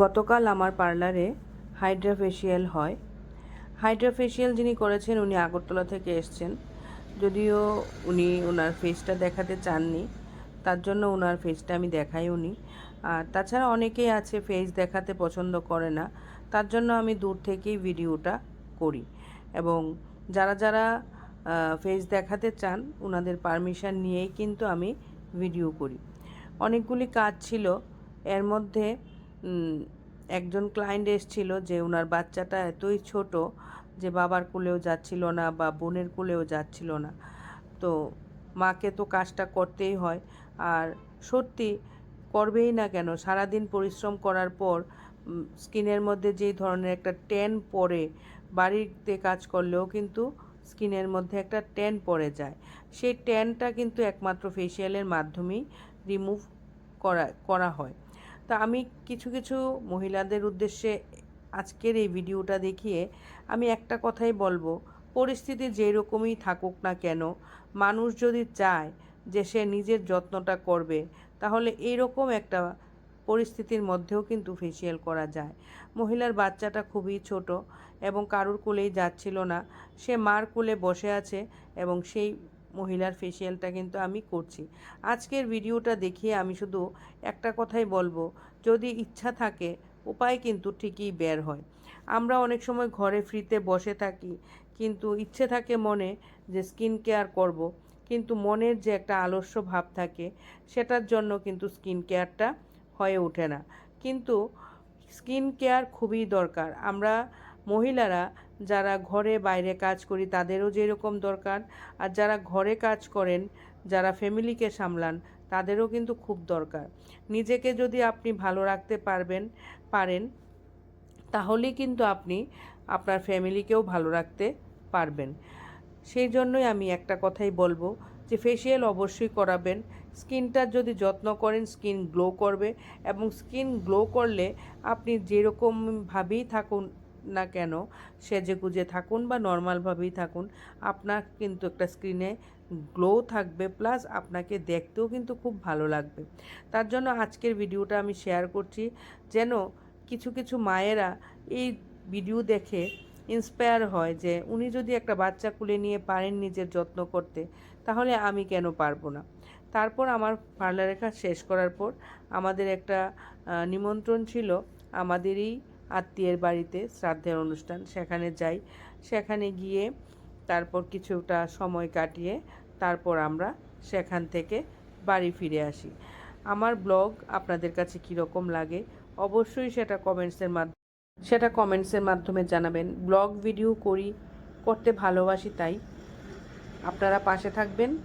গতকাল আমার পার্লারে হাইড্রা ফেসিয়াল হয়। হাইড্রা ফেসিয়াল যিনি করেছেন, উনি আগরতলা থেকে এসছেন। যদিও উনি ওনার ফেসটা দেখাতে চাননি, তার জন্য ওনার ফেসটা আমি দেখাই উনি। আর তাছাড়া অনেকেই আছে ফেস দেখাতে পছন্দ করে না, তার জন্য আমি দূর থেকেই ভিডিওটা করি। এবং যারা যারা ফেস দেখাতে চান ওনাদের পারমিশন নিয়েই কিন্তু আমি ভিডিও করি। অনেকগুলি কাজ ছিল, এর মধ্যে একজন ক্লায়েন্ট এসেছিল যে ওনার বাচ্চাটা এতই ছোট যে বাবার কোলেও যাচ্ছিল না বা বোনের কোলেও যাচ্ছিল না। তো মাকে তো কাজটা করতেই হয়। আর সত্যি করবেই না কেন? সারাদিন পরিশ্রম করার পর স্কিনের মধ্যে যেই ধরনের একটা ট্যান পড়ে, বাড়িতে কাজ করলেও কিন্তু স্কিনের মধ্যে একটা ট্যান পড়ে যায়। সেই ট্যানটা কিন্তু একমাত্র ফেসিয়ালের মাধ্যমেই রিমুভ করা করা হয়। তা আমি কিছু কিছু মহিলাদের উদ্দেশ্যে আজকের এই ভিডিওটা দেখিয়ে আমি একটা কথাই বলব। পরিস্থিতি যেই রকমই থাকুক না কেন, মানুষ যদি চায় যে সে নিজের যত্নটা করবে, তাহলে এইরকম একটা পরিস্থিতির মধ্যেও কিন্তু ফেসিয়াল করা যায়। মহিলার বাচ্চাটা খুবই ছোট এবং কারুর কোলেই যাচ্ছিল না। সে মার কোলে বসে আছে এবং সেই মহিলার ফেসিয়ালটা কিন্তু আমি করছি। আজকের ভিডিওটা দেখিয়ে আমি শুধু একটা কথাই বলব, যদি ইচ্ছা থাকে, উপায় কিন্তু ঠিকই বের হয়। আমরা অনেক সময় ঘরে ফ্রিতে বসে থাকি, কিন্তু ইচ্ছে থাকে মনে যে স্কিন কেয়ার করব, কিন্তু মনের যে একটা আলস্য ভাব থাকে, সেটার জন্য কিন্তু স্কিন কেয়ারটা হয়ে ওঠে না। কিন্তু স্কিন কেয়ার খুবই দরকার। আমরা মহিলারা যারা ঘরে বাইরে কাজ করি তাদেরও যেরকম দরকার। আর যারা ঘরে কাজ করেন, যারা ফ্যামিলিকে সামলান, তাদেরও কিন্তু খুব দরকার। নিজেকে যদি আপনি ভালো রাখতে পারবেন, পারেন, তাহলেই কিন্তু আপনি আপনার ফ্যামিলিকেও ভালো রাখতে পারবেন। সেই জন্যই আমি একটা কথাই বলব যে ফেসিয়াল অবশ্যই করাবেন। স্কিনটার যদি যত্ন করেন, স্কিন গ্লো করবে এবং স্কিন গ্লো করলে আপনি যেরকমভাবেই থাকুন না কেন সেজে গুজে থাকুন বা নর্মালভাবেই থাকুন, আপনার কিন্তু একটা স্ক্রিনে গ্লো থাকবে প্লাস আপনাকে দেখতেও কিন্তু খুব ভালো লাগবে। তার জন্য আজকের ভিডিওটা আমি শেয়ার করছি, যেন কিছু কিছু মায়েরা এই ভিডিও দেখে ইন্সপায়ার হয় যে, উনি যদি একটা বাচ্চা কুলে নিয়ে পারেন নিজের যত্ন করতে, তাহলে আমি কেন পারব না? তারপর আমার পার্লারের কাজ শেষ করার পর আমাদের একটা নিমন্ত্রণ ছিল আমাদেরই আত্মীয়ের বাড়িতে শ্রাদ্ধের অনুষ্ঠান, সেখানে যাই। সেখানে গিয়ে তারপর কিছুটা সময় কাটিয়ে তারপর আমরা সেখান থেকে বাড়ি ফিরে আসি। আমার ব্লগ আপনাদের কাছে কীরকম লাগে অবশ্যই সেটা কমেন্টসের মাধ্যমে, সেটা কমেন্টসের মাধ্যমে জানাবেন। ব্লগ ভিডিও করি, করতে ভালোবাসি তাই। আপনারা পাশে থাকবেন।